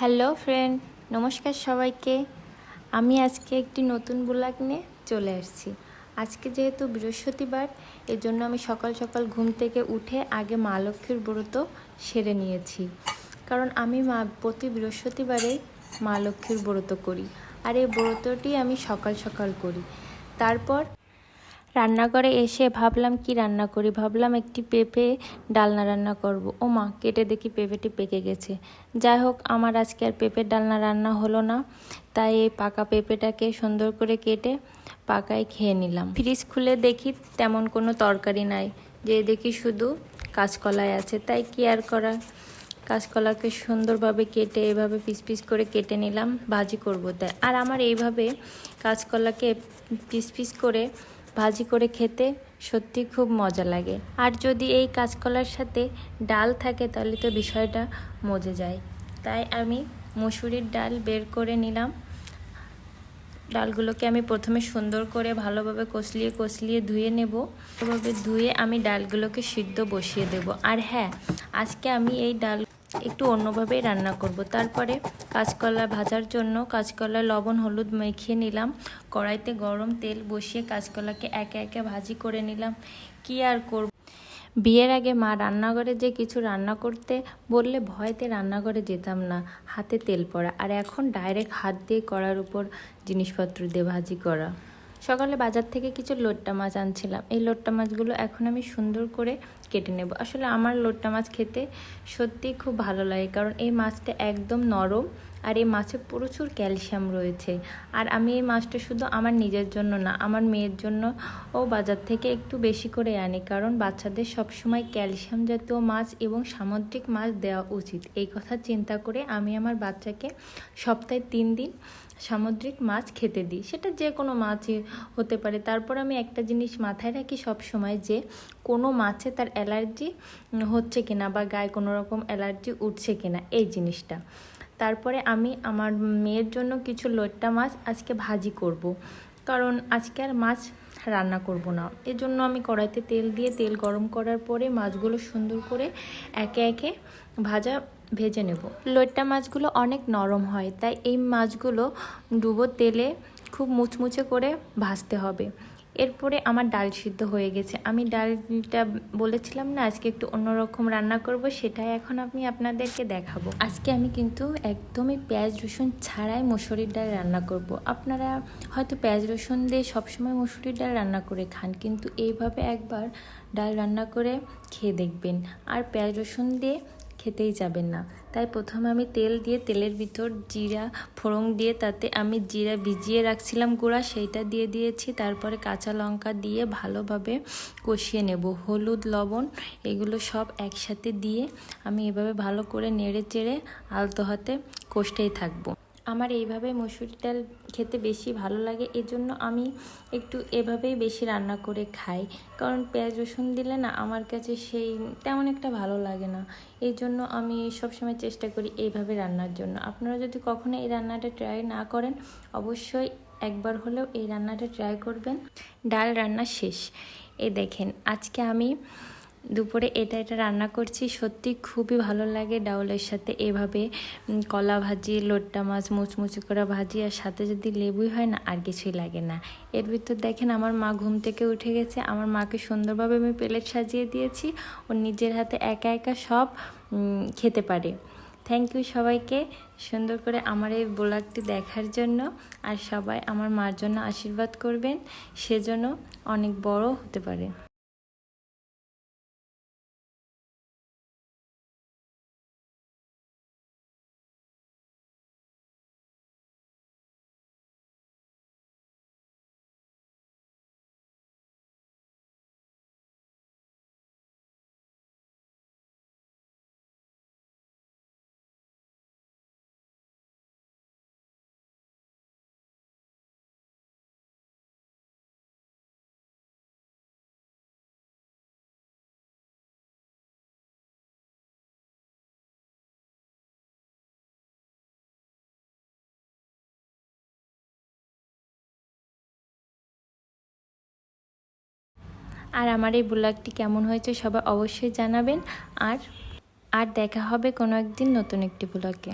Hello friend, নমস্কার সবাইকে। আমি আজকে একটি নতুন ব্লগ নিয়ে চলে আসছি। আজকে যেহেতু বৃহস্পতিবার এর জন্য আমি সকাল সকাল ঘুম থেকে উঠে আগে মা লক্ষ্মীর ব্রত সেরে নিয়েছি। কারণ আমি মা, প্রতি বৃহস্পতিবারে মা লক্ষ্মীর ব্রত করি। আর এই ব্রতটি আমি সকাল সকাল করি। তারপর রান্নাঘরে এসে ভাবলাম, কি রান্না করি? ভাবলাম, একটি পেঁপে ডালনা রান্না করব। ও মা কেটে দেখি পেঁপেটি পেকে গেছে। যাই হোক, আমার আজকে আর পেঁপের ডালনা রান্না হলো না, তাই এই পাকা পেঁপেটাকে সুন্দর করে কেটে পাকায় খেয়ে নিলাম। ফ্রিজ খুলে দেখি তেমন কোনো তরকারি নাই, যে দেখি শুধু কাঁচকলাই আছে। তাই কি আর করা? কাঁচকলাকে সুন্দরভাবে কেটে এভাবে পিস পিস করে কেটে নিলাম, ভাজি করব তাই। আর আমার এইভাবে কাঁচকলাকে পিস পিস করে ভাজি করে খেতে সত্যি খুব মজা লাগে। আর যদি এই কাঁচকলার সাথে ডাল থাকে তাহলে তো বিষয়টা মজে যায়। তাই আমি মুসুরির ডাল বের করে নিলাম। ডালগুলোকে আমি প্রথমে সুন্দর করে ভালোভাবে কষলিয়ে কষলিয়ে ধুয়ে নেব। ভালোভাবে ধুয়ে আমি ডালগুলোকে সিদ্ধ বসিয়ে দেব। আর হ্যাঁ আজকে আমি এই ডাল একটু অন্যভাবেই রান্না করব। তারপরে কাঁচকলা ভাজার জন্য কাঁচকলা লবণ, হলুদ মেখিয়ে নিলাম। কড়াইতে গরম তেল বসিয়ে কাঁচকলাকে একে একে ভাজি করে নিলাম। কি আর করব? বিয়ের আগে মা রান্নাঘরে যে কিছু রান্না করতে বললে ভয়তে রান্নাঘরে যেতাম না। হাতে তেল পড়া। আর এখন ডাইরেক্ট হাত দিয়ে করার উপর জিনিসপত্র দিয়ে ভাজি করা। সকালে বাজার থেকে কিছু লোট্টা মাছ আনছিলাম। এই লোট্টা মাছগুলো এখন আমি সুন্দর করে কেটে নেব। আসলে আমার লোট্টা মাছ খেতে সত্যিই খুব ভালো লাগে, কারণ এই মাছটা একদম নরম আর এই মাছে প্রচুর ক্যালসিয়াম রয়েছে। আর আমি এই মাছটা শুধু আমার নিজের জন্য না, আমার মেয়ের জন্য ও বাজার থেকে একটু বেশি করে আনি, কারণ বাচ্চাদের সবসময় ক্যালসিয়াম জাতীয় মাছ এবং সামুদ্রিক মাছ দেওয়া উচিত। এই কথা চিন্তা করে আমি আমার বাচ্চাকে সপ্তাহে তিন দিন সামুদ্রিক মাছ খেতে দিই। সেটা যে কোনো মাছই হতে পারে। তারপর আমি একটা জিনিস মাথায় রাখি সব সময় যে কোনো মাছে তার অ্যালার্জি হচ্ছে কিনা বা গায়ে কোনো রকম অ্যালার্জি উঠছে কিনা, এই জিনিসটা। তারপরে আমি আমার মেয়ের জন্য কিছু লোট্টা মাছ আজকে ভাজি করব। কারণ আজকে আর মাছ রান্না করব না। এজন্য আমি কড়াইতে তেল দিয়ে তেল গরম করার পরে মাছগুলো সুন্দর করে একে একে ভাজা ভেজে নেব। লোট্টা মাছগুলো অনেক নরম হয়, তাই এই মাছগুলো ডুবো তেলে খুব মুচমুচে করে ভাজতে হবে। এরপরে আমার ডাল সিদ্ধ হয়ে গেছে। আমি ডালটা বলেছিলাম না, আজকে একটু অন্যরকম রান্না করব, সেটাই এখন আমি আপনাদেরকে দেখাবো। আজকে আমি কিন্তু একদমই পেঁয়াজ, রসুন ছাড়াই মুসুরির ডাল রান্না করব। আপনারা হয়তো পেঁয়াজ, রসুন দিয়ে সবসময় মুসুরির ডাল রান্না করে খান, কিন্তু এইভাবে একবার ডাল রান্না করে খেয়ে দেখবেন। আর পেঁয়াজ, রসুন দিয়ে খেতেই যাবেন না। তাই প্রথমে আমি তেল দিয়ে, তেলের ভিতর জিরা, ফোড়ন দিয়ে, তাতে আমি জিরা ভিজিয়ে রাখছিলাম গুঁড়া, সেইটা দিয়ে দিয়েছি। তারপরে কাঁচা লঙ্কা দিয়ে ভালোভাবে কষিয়ে নেব। হলুদ, লবণ, এগুলো সব একসাথে দিয়ে আমি এভাবে ভালো করে নেড়ে চেড়ে আলতো হাতে কষতেই থাকব। আমার এইভাবে মসুর ডাল খেতে বেশি ভালো লাগে, এজন্য আমি একটু এভাবেই বেশি রান্না করে খাই। কারণ পেঁয়াজ রসুন দিলে না আমার কাছে সেই তেমন একটা ভালো লাগে না। এই জন্য আমি সবসময় চেষ্টা করি এইভাবে রান্নার জন্য। আপনারা যদি কখনো এই রান্নাটা ট্রাই না করেন, অবশ্যই একবার হলেও এই রান্নাটা ট্রাই করবেন। ডাল রান্না শেষ। এ দেখেন, আজকে আমি দুপুরে এটা এটা রান্না করছি। সত্যি খুবই ভালো লাগে ডাউলের সাথে। এভাবে কলা ভাজি, লোট্টা মাছ, মুচমুচি করা ভাজি আর সাথে যদি লেবুই হয় না, আর কিছুই লাগে না। এর ভিতর দেখেন আমার মা ঘুম থেকে উঠে গেছে। আমার মাকে সুন্দরভাবে আমি প্লেট সাজিয়ে দিয়েছি। ও নিজের হাতে একা একা সব খেতে পারে। থ্যাংক ইউ সবাইকে সুন্দর করে আমার এই ব্লগটি দেখার জন্য। আর সবাই আমার মার জন্য আশীর্বাদ করবেন। সেজন্য অনেক বড় হতে পারে। আর আমার এই ব্লগটি কেমন হয়েছে সবাই অবশ্যই জানাবেন। আর আর দেখা হবে কোনো একদিন নতুন একটি ব্লগে।